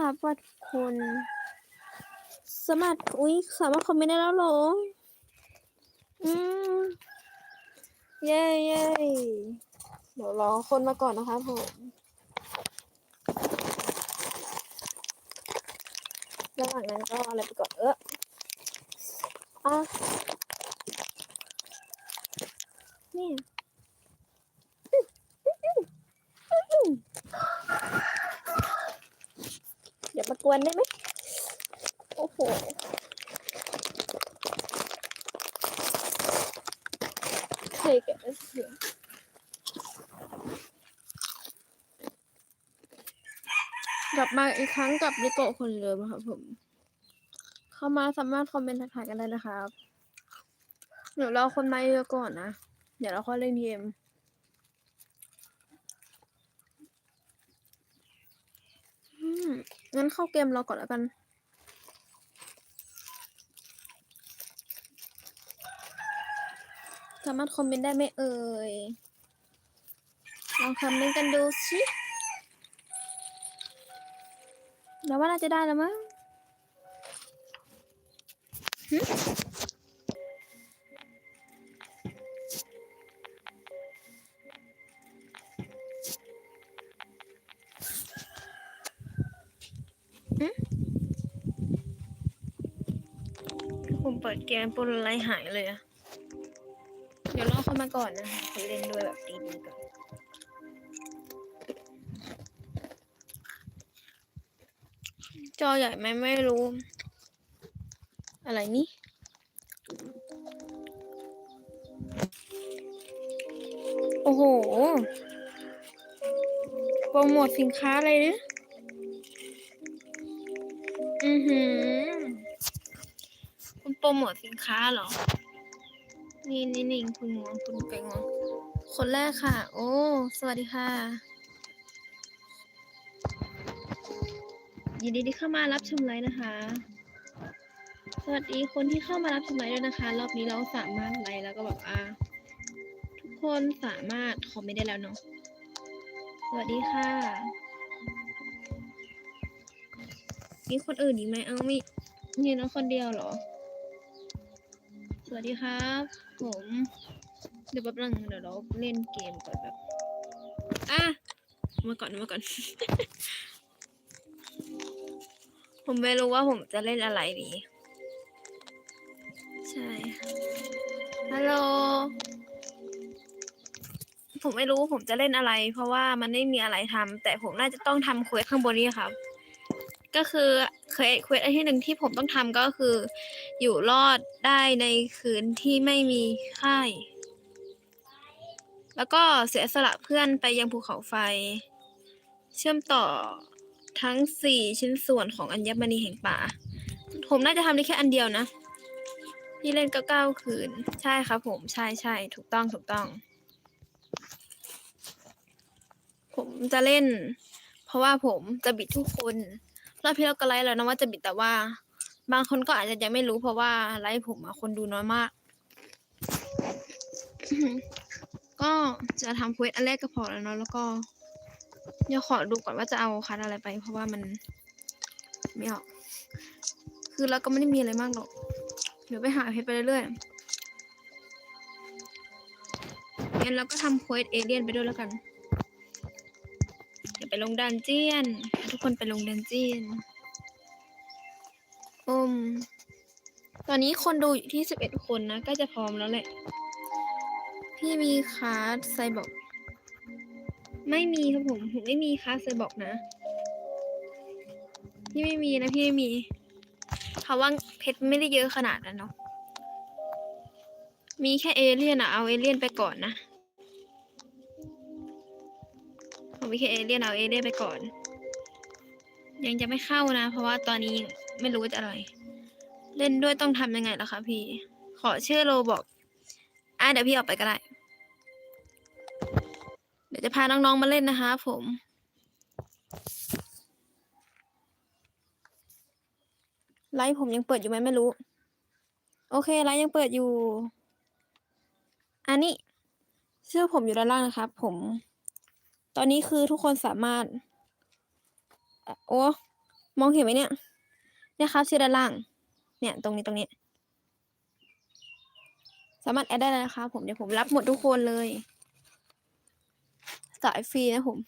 ครับว่าทุกคน สามารถอุ้ยสามารถคอมเมนต์ได้แล้วเหรอ อืม เย้เย้เดี๋ยวรอคนมาก่อนนะคะผมระหว่างนั้นก็อะไรไปก่อนเอออะนี่เดี๋ย วนได้ไหมโอ้โหเคยแกะเสียงกลับมาอีกครั้งกับนิโกะคนเดิมครับผม เข้ามาสามารถคอมเมนต์ทักทายกันได้นะครับเดี๋ยวรอคนมาเยอะก่อนนะ เดี๋ยวเราค่อยเล่นเกม อืมงั้น เข้าเกมเราก่อนแล้วกัน สามารถคอมเมนต์ได้ไหมเอ่ย ลองคอมเมนต์กันดูสิแล้วว่าน่าจะได้แล้วมั้ง ปิดเกมปุ่นไลหายเลยอะเดี๋ยวรอเข้ามาก่อนนะคะเขาเล่นด้วยแบบดีๆก่อนจอใหญ่ไหมไม่รู้ อะไรนี่โอ้โห โปรโมทสินค้าอะไรเนี่ยอือหือ โปรโมทสินค้าเหรอ นี่นี่นี่คุณงวงคุณไปงวงคนแรกค่ะ โอ้ สวัสดีค่ะ ยินดีที่เข้ามารับชมไลฟ์นะคะ สวัสดีคนที่เข้ามารับชมไลฟ์ด้วยนะคะ รอบนี้เราสามารถไลฟ์แล้วก็แบบอ่าทุกคนสามารถคอมเมนต์ได้แล้วเนาะ สวัสดีค่ะ มีคนอื่นอีกไหมเอามีมีน้องคนเดียวเหรอ สวัสดีครับ ผมเดี๋ยวแป๊บนึงเดี๋ยวเราเล่นเกมก่อนแบบอะมาก่อนมาก่อน ผมไม่รู้ว่าผมจะเล่นอะไรดี ใช่ฮัลโหลผมไม่รู้ว่าผมจะเล่นอะไร เพราะว่ามันไม่มีอะไรทำแต่ผมน่าจะต้องทำเควสข้างบนนี้ครับ ก็คือเควสเควสอันที่หนึ่งที่ผมต้องทำก็คือ อยู่รอดได้ในคืนที่ไม่มีค่าย แล้วก็เสียสละเพื่อนไปยังภูเขาไฟ เชื่อมต่อทั้งสี่ชิ้นส่วนของอัญมณีแห่งป่า ผมน่าจะทำได้แค่อันเดียวนะ ที่เล่นก็เก้าคืน ใช่ครับผมใช่ใช่ถูกต้องถูกต้อง ผมจะเล่น เพราะว่าผมจะบิดทุกคนรอบที่แล้วก็ไลฟ์แล้วนะว่าจะบิดแต่ว่า บางคนก็อาจจะยังไม่รู้เพราะว่าไลฟ์ผมอะคนดูน้อยมาก ก็จะทำเควสอันแรกก็พอแล้วเนาะแล้วก็เดี๋ยวขอดูก่อนว่าจะเอาคัดอะไรไป เพราะว่ามันไม่ออก คือเราก็ไม่ได้มีอะไรมากหรอก เดี๋ยวไปหาเพชรไปเรื่อยๆงั้นเราก็ทำเควสเอเลี่ยนไปด้วยแล้วกัน เดี๋ยวไปลงดันเจียน ทุกคนไปลงดันเจียน อืมตอนนี้คนดูอยู่ที่สิบเอ็ดคนนะกล้จะพร้อมแล้วแหละ พี่มีคาร์ดไซบอก ไม่มีครับผม ผมไม่มีคาร์ดไซบอกนะ พี่ไม่มีนะ พี่ไม่มีเพราะว่าเพชรไม่ได้เยอะขนาดนั้นเนาะ มีแค่เอเลี่ยนอะเอาเอเลี่ยนไปก่อนนะผมมีแค่เอเลี่ยนเอาเอเลี่ยนไปก่อน ยังจะไม่เข้านะ เพราะว่าตอนนี้ ไม่รู้จะอะไร เล่นด้วยต้องทำยังไงล่ะคะพี่ ขอชื่อโลบอกอะเดี๋ยวพี่ออกไปก็ได้ เดี๋ยวจะพาน้องๆมาเล่นนะคะ ผมไลฟ์ผมยังเปิดอยู่ไหมไม่รู้ โอเคไลฟ์ยังเปิดอยู่ อันนี้ชื่อผมอยู่ด้านล่างนะครับ ผม ตอนนี้คือทุกคนสามารถ โอ้ มองเห็นไหมเนี่ย เนี่ยครับชื่อด้านล่าง เนี่ย ตรงนี้ตรงนี้ สามารถแอดได้เลยนะครับผมเดี๋ยวผมรับหมดทุกคนเลย สายฟรีนะผม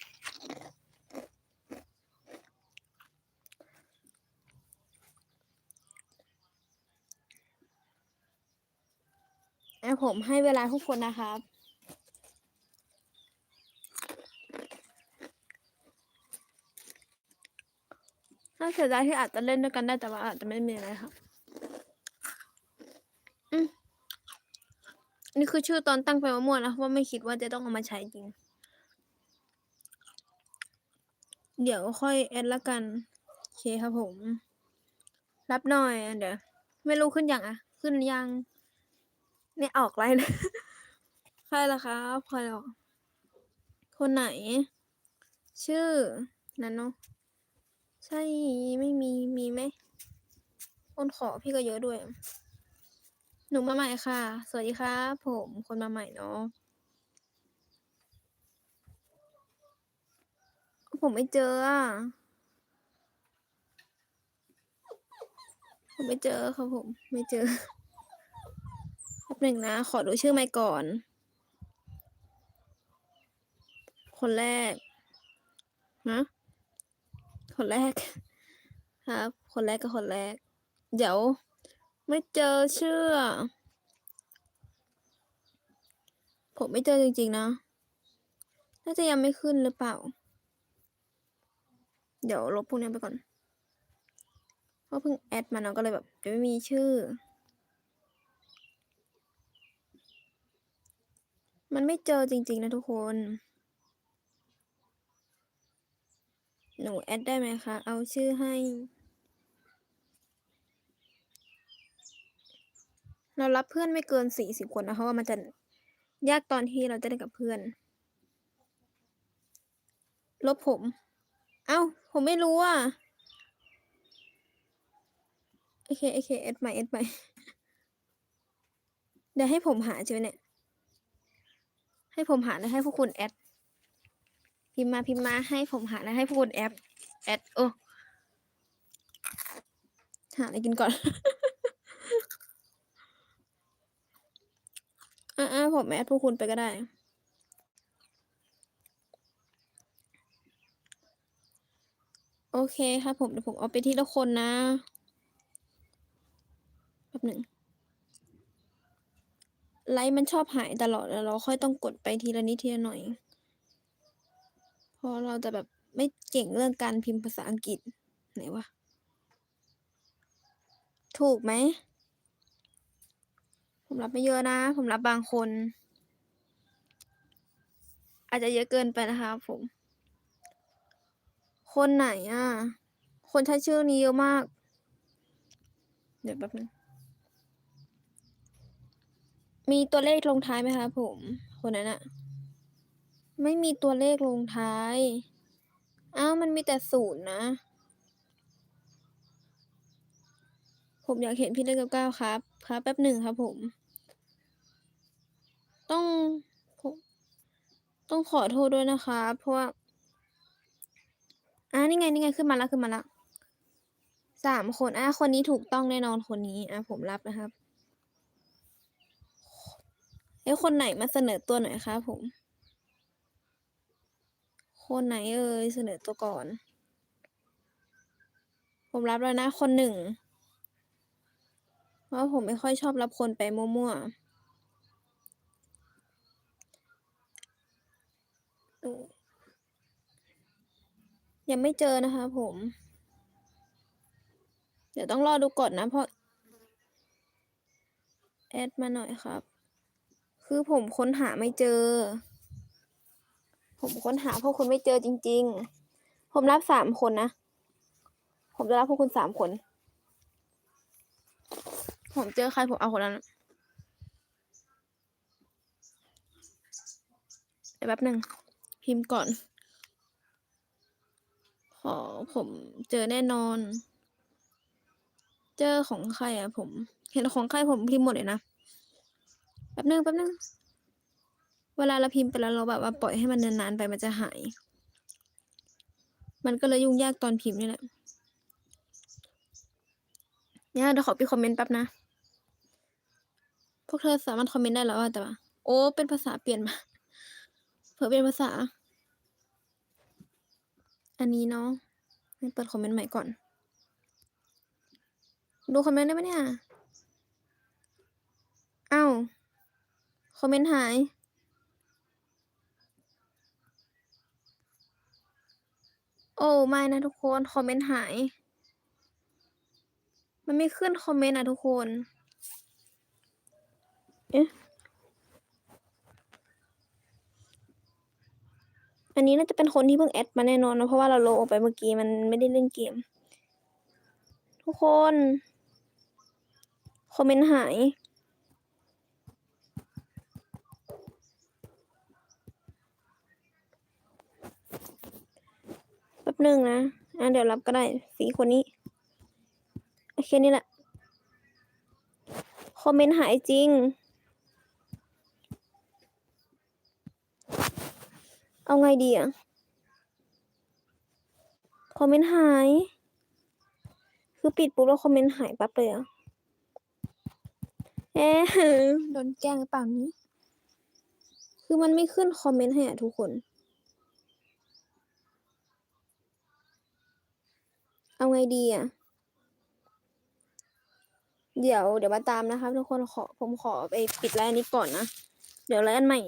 อะผมให้เวลาทุกคนนะครับ น่าเสียดายที่อาจจะเล่นด้วยกันได้แต่ว่าอาจจะไม่มีอะไรครับอืมนี่คือชื่อตอนตั้งไปว่ามั่วนะเพราะว่าไม่คิดว่าจะต้องเอามาใช้จริง เดี๋ยวค่อยแอดละกันโอเคครับผม รับหน่อยเดี๋ยวไม่รู้ขึ้นยังอะขึ้นยังเนี่ยออกไลน์นะใครล่ะครับใครหรอคนไหน ชื่อนันเนาะ ใช่ไม่มีมีไหมคนขอพี่ก็เยอะด้วย หนูมาใหม่ค่ะ สวัสดีครับ ผมคนมาใหม่เนาะผมไม่เจออะผมไม่เจอครับผม ไม่เจอแป๊บหนึ่งนะ ขอดูชื่อไม่ก่อน คนแรกนะ คนแรก ครับ คนแรกก็คนแรก เดี๋ยว ไม่เจอเชื่อ ผมไม่เจอจริงๆนะ น่าจะยังไม่ขึ้นหรือเปล่า เดี๋ยวลบพวกนี้ไปก่อน เพราะเพิ่งแอดมาเนาะก็เลยแบบจะไม่มีชื่อ มันไม่เจอจริง ๆ นะทุกคน หนูแอดได้ไหมคะ เอาชื่อให้ เรารับเพื่อนไม่เกินสี่สิบคนนะเพราะว่ามันจะยากตอนที่เราจะได้กับเพื่อน ลบผม เอ้า ผมไม่รู้อะ โอเค โอเคแอดใหม่แอดใหม่ เดี๋ยวให้ผมหาใช่ไหมเนี่ย ให้ผมหาแล้วให้พวกคุณแอด พิมพ์มาพิมพ์มาให้ผมหาแล้วให้พวกคุณแอดแอดโอหาอะไรกินก่อน อ่าผมแอดพวกคุณไปก็ได้โอเคครับผมเดี๋ยวผมเอาไปทีละคนนะแป๊บหนึ่งไลฟ์มันชอบหายตลอดแล้วเราค่อยต้องกดไปทีละนิดทีละหน่อย เพราะเราจะแบบไม่เก่งเรื่องการพิมพ์ภาษาอังกฤษไหนวะ ถูกไหม ผมรับไม่เยอะนะ ผมรับบางคน อาจจะเยอะเกินไปนะคะผม คนไหนอะ คนใช้ชื่อนี้เยอะมาก เดี๋ยวแป๊บนึง มีตัวเลขลงท้ายไหมคะผม คนนั้นอะ ไม่มีตัวเลขลงท้าย อ้าว มันมีแต่ศูนย์นะ ผมอยากเห็นพี่เลขเก้าเก้าครับ ครับ แป๊บหนึ่งครับผม ต้องต้องขอโทษด้วยนะคะ เพราะว่าอ่านี่ไง นี่ไง ขึ้นมาแล้ว ขึ้นมาแล้วสามคนอะคนนี้ถูกต้องแน่นอนคนนี้อะผมรับนะครับเอ้ยคนไหนมาเสนอตัวหน่อยคะผม คนไหนเอ่ยเสนอตัวก่อน ผมรับแล้วนะ คนหนึ่ง เพราะว่าผมไม่ค่อยชอบรับคนไปมั่วๆ ยังไม่เจอนะคะผม เดี๋ยวต้องรอดูก่อนนะเพราะแอดมาหน่อยครับ คือผมค้นหาไม่เจอ ผมค้นหาพวกคุณไม่เจอจริง ๆ ผมรับสามคนนะ ผมจะรับพวกคุณสามคน ผมเจอใครผมเอาคนนั้นเดี๋ยวแป๊บหนึ่งพิมพ์ก่อน ขอผมเจอแน่นอน เจอของใครอะผม เห็นของใครผมพิมพ์หมดเลยนะ แป๊บนึงแป๊บนึง เวลาเราพิมพ์ไปแล้วเราแบบว่าปล่อยให้มันนานๆไปมันจะหาย มันก็เลยยุ่งยากตอนพิมพ์นี่แหละเนี่ยเดี๋ยวขอปิดคอมเมนต์แป๊บนะ พวกเธอสามารถคอมเมนต์ได้แล้วอะแต่ว่าโอ้ เป็นภาษาเปลี่ยนมา เผื่อเป็นภาษา อันนี้เนาะให้เปิดคอมเมนต์ใหม่ก่อน ดูคอมเมนต์ได้ไหมเนี่ย อ้าว คอมเมนต์หาย โอ้ไม่นะทุกคน คอมเมนต์หาย มันไม่ขึ้นคอมเมนต์อะทุกคน เอ๊ะ อันนี้น่าจะเป็นคนที่เพิ่งแอดมาแน่นอนนะเพราะว่าเราโลออกไปเมื่อกี้มันไม่ได้เล่นเกม ทุกคน คอมเมนต์หาย แป๊บ หนึ่งนะ อะเดี๋ยวรับก็ได้สีคนนี้ โอเคนี่แหละ คอมเมนต์หายจริง เอาไงดีอะ คอมเมนต์หาย คือปิดปุ๊บแล้วคอมเมนต์หายปั๊บเลยอะเอ๊ะโดนแกล้งหรือเปล่านี้ คือมันไม่ขึ้นคอมเมนต์ให้อะทุกคน เอาไงดีอะ เดี๋ยวเดี๋ยวมาตามนะครับทุกคนขอผมขอไปปิดไลน์นนี้ก่อนนะ เดี๋ยวไลน์อันใหม่